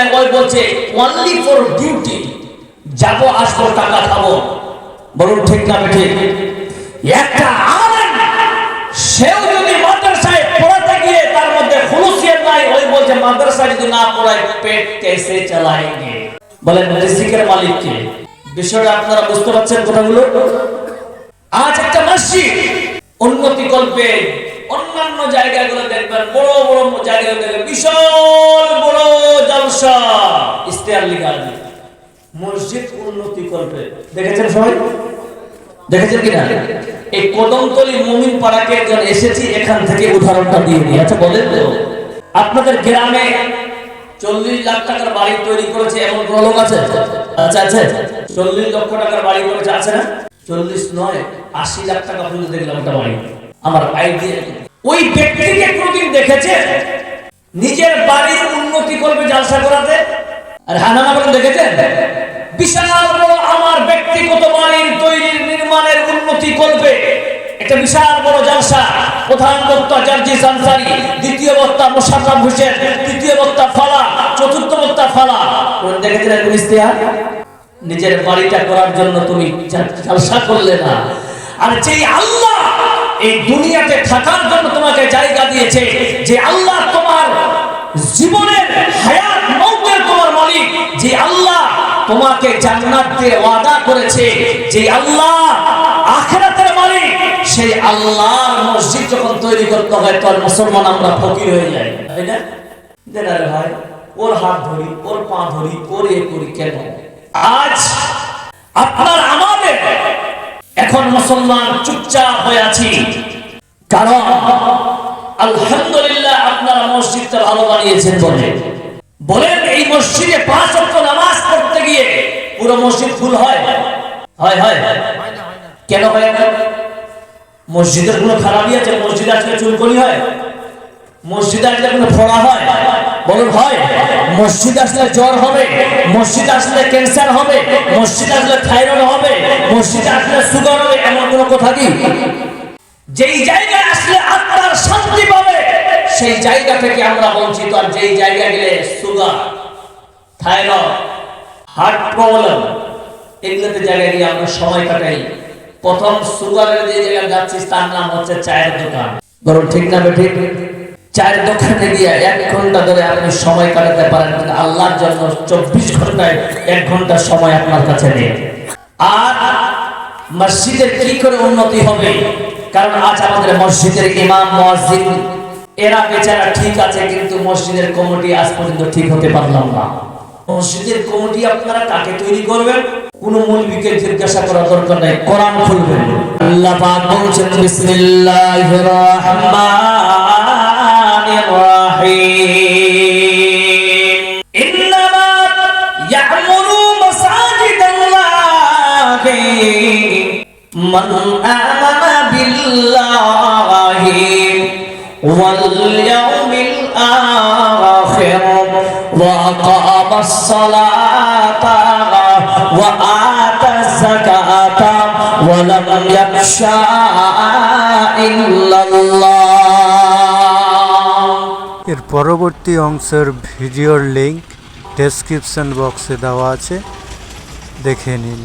নাই বলছে only for duty যাব, আসব, টাকা খাব। বলুন, ঠিক না ঠিক একটা সেও যদি মাদ্রাসায় পড়াতে গিয়ে তার মধ্যে খুলুসিয়ত নাই, ওই বলছে মাদ্রাসায় যদি না পড়ায়, পেট কেসে চালাएंगे বলেন, রিজিকের মালিক বিষয়টা আপনারা বুঝতে পারছেন কথাগুলো? আজ একটা মসজিদ, উন্নতি কল্পে অন্যান্য জায়গাগুলো দেখবেন, বড় বড় জায়গাগুলো বিশাল জলসা ইস্তেহার লিখা মসজিদ উন্নতি কল্পে দেখেছেন সবাই? দেখেছেন কিনা? এই কদমতলি মুমিন পাড়াকে একজন এসেছি, এখান থেকে উদাহরণটা দিয়ে দিই আচ্ছা বলেন তো। আপনাদের গ্রামে চল্লিশ লাখ টাকার বাড়ি তৈরি করেছে এমন কোন লোক আছে? আচ্ছা আছে। চল্লিশ লক্ষ টাকার বাড়ি করেছে, আছে না? চল্লিশ নয়, আশি লাখ টাকা পর্যন্ত দেখলাম একটা বাড়ি। আমার আইডিয়া। ওই ব্যক্তিকে কোনদিন দেখেছে নিজের বাড়ির উন্নতি করবে জালসা করাতে? আর হানানা বলেন, দেখেছেন? বিশাল বড় আমার ব্যক্তিগত বাড়ির তৈরির নির্মাণের উন্নতি করবে। একটা বিশাল বড় জালসা, প্রধান বক্তা জার্জিস আনসারি, দ্বিতীয় বক্তা মোশাররফ হোসেন, তৃতীয় বক্তা ফালা, চতুর্থ বক্তা ফালা। দেখেছেন এরকম ইস্তেহার নিজের বাড়িটা করার জন্য তুমি জালসা করলে না। আর যেই আল্লাহ এই দুনিয়াতে থাকার জন্য তোমাকে জায়গা দিয়েছে, যে আল্লাহ যে আল্লাহ তোমাকে জান্নাত দিয়ে ওয়াদা করেছে, যে আল্লাহ আখিরাতের মালিক, সেই আল্লাহর মসজিদ যখন তৈরি করতে হয় তখন মুসলমান আমরা ফকির হয়ে যাই, তাই না? দেন ভাই, ওর হাত ধরি, ওর পা ধরি, ওর এ করি কেন? আজ আপনার আমাদের এখন মুসলমান চুপচাপ হয়ে আছি। কারণ আলহামদুলিল্লাহ আপনারা মসজিদটা ভালো বানিয়েছেন বলে। বলেন এই মসজিদে পাঁচ অক্ট নামাজ পড়তে গিয়ে পুরো মসজিদ ফুল হয়? কেন মসজিদের কোনো খারাপই আছে? মসজিদে আজকে চুলকনি হয়? মসজিদে আসলে কোনো ফোড়া হয়? বলুন, হয়। মসজিদ আসলে জ্বর হবে। মসজিদ আসলে ক্যান্সার হবে। মসজিদ আসলে থাইরয়েড হবে। মসজিদ আসলে সুগার হবে, এমন কোনো কথা কি? যেই জায়গায় আসলে আত্মার শান্তি পাবে, সেই জায়গা থেকে আমরা বঞ্চিত। আর যেই জায়গায় গেলে সুগার। থাইরয়েড, হার্ট প্রবলেম, এগুলোতে জায়গায় গিয়ে আমরা সময় কাটাই। প্রথম সুগারের যে জায়গায় যাচ্ছি, তার নাম হচ্ছে চায়ের দোকান। বরং ঠিক না ঠিক? চায়ের দোকানে গিয়ে এক ঘণ্টা ধরে আপনি সময় কাটাতে পারেন, কিন্তু আল্লাহর জন্য চব্বিশ ঘন্টায় এক ঘণ্টা সময় আপনার কাছে নেই। আর মসজিদের কি করে উন্নতি হবে? কারণ আজ আমাদের মসজিদের ইমাম মসজিদ এরা বেচারা ঠিক আছে, কিন্তু মসজিদের কমিটি আজ পর্যন্ত ঠিক হতে পারলাম না। মসজিদের কমিটি আপনারা কাকে তৈরি করবেন? কোন মৌলবীকে জিজ্ঞাসা করা দরকার নাই কোরআন খুলবেন। আল্লাহ পাক বলছেন বিসমিল্লাহির রাহমানির রাহিম। ইন্নামা ইয়ামুরু মাসাজিদাল্লাহি মান আমানা বিল্লাহি ওয়াল الصلاة وآتى الزكاة ولم يخشى إلا الله এর পরবর্তী অংশের ভিডিওর লিংক ডেসক্রিপশন বক্সে দেওয়া আছে দেখে নিন